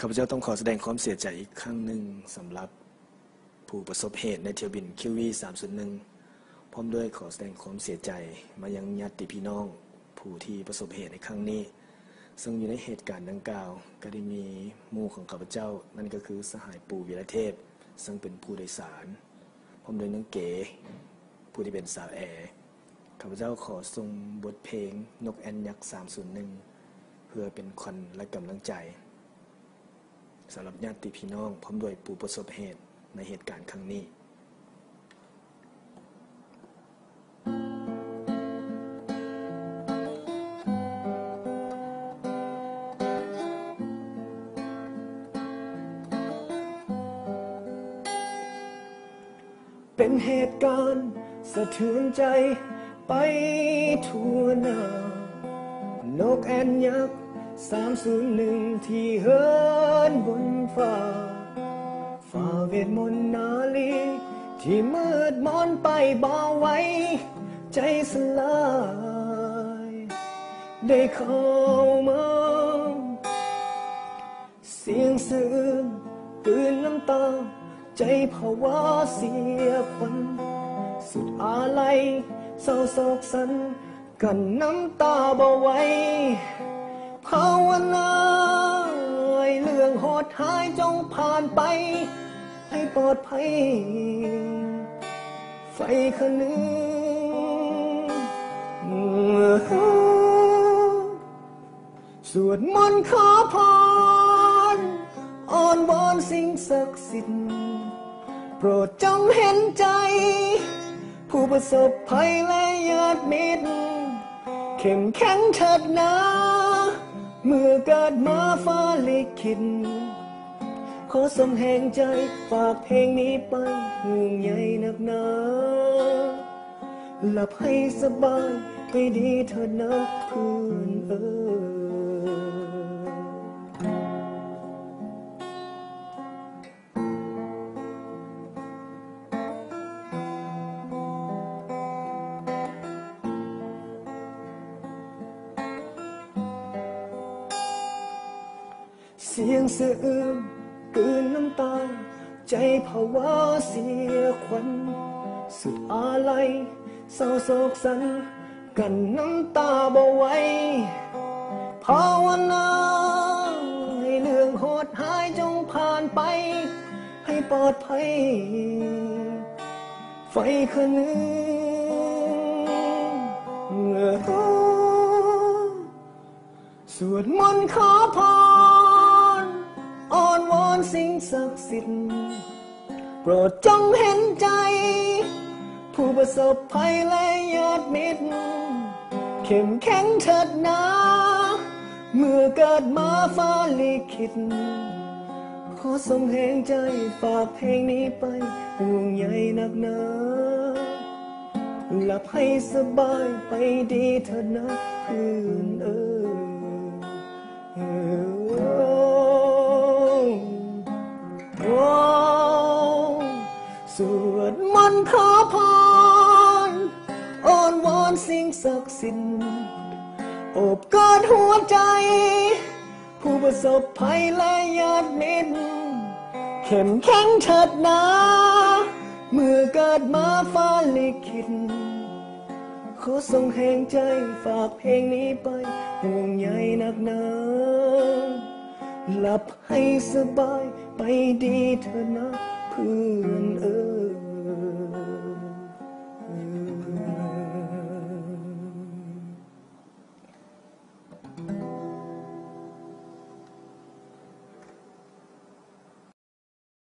ข้าพเจ้าต้องขอแสดงความเสียใจอีกครั้งหนึ่งสำหรับผู้ประสบเหตุในเที่ยวบินคิววี301พร้อมด้วยขอแสดงความเสียใจมายังญาติพี่น้อง ผู้ที่ประสบเหตุในครั้งนี้ ซึ่งอยู่ในเหตุการณ์ดังกล่าว ก็ได้มีหมู่ของข้าพเจ้า นั่นก็คือสหายปู่วีระเทพ ซึ่งเป็นผู้โดยสาร พร้อมด้วยน้องเก๋ผู้ที่เป็นสาวแอร์ข้าพเจ้าขอส่งบทเพลงนกแอนยักษ์301 เพื่อเป็นควันและกำลังใจ สำหรับญาติพี่น้องพร้อมด้วยผู้ประสบเหตุในเหตุการณ์ครั้งนี้เป็นเหตุการณ์สะเทือนใจไปทั่วหน้านกแอนยักษ์ สามศูนย์หนึ่งที่เฮินบนฟ้าฝ่าเวทมนต์นาลี ที่มืดมอนไปบ่าไว้ ใจสลาย ได้เข้ามา เสียงสื่อกลืนน้ำตา ใจภาวะเสียควันสุดอาลัยเศร้าโศกสัน กันน้ำตาบ่ไหว ผ่านไป ให้ปลอดภัย ไฟขนึงสวดมนต์ขอพรอ้อนวอนสิ่งศักดิ์สิทธิ์โปรดจงเห็นใจ ผู้ประสบภัยและญาติมิตร เข้มแข็งเถิดนาเมื่อเกิดมาฟ้าลิขิต อสมแห่งใจ ฝากเพลงนี้ไปห่วงใยนักหนาหลับให้สบายให้ดีเถิดนะเพื่อนเอ๋ยเสียงเสะอื้นก ลืนน้ำตา ใจภาวะเสียขวัญ สุดอาลัยเศร้าโศกสัน กันน้ำตาบ่ไหวภาวนาให้เรื่องโหดหายจงผ่านไป ให้ปลอดภัย ไฟขนึงสวดมนต์ขอพร สิ่งศักดิ์สิทธิ์โปรดจงเห็นใจ ผู้ประสบภัยและญาติมิตร เข้มแข็งเถิดนา เมื่อเกิดมาฟ้าลิขิตขอส่งแห่งใจฝากเพลงนี้ไปห่วงใยนักหนาหลับให้สบายไปดีเถอะนะเพื่อนเอ๋ย สวดมนต์ขอพรอ้อนวอนสิ่งศักดิ์สิทธิ์โอบกอดหัวใจ ผู้ประสบภัยและญาติมิตรเข้มแข็งเถิดนาเมื่อเกิดมาฟ้าลิขิตขอส่งแห่งใจฝากเพลงนี้ไปห่วงใยนักหนาหลับให้สบายไปดีเถอะนะ เพื่อนเอ๋ย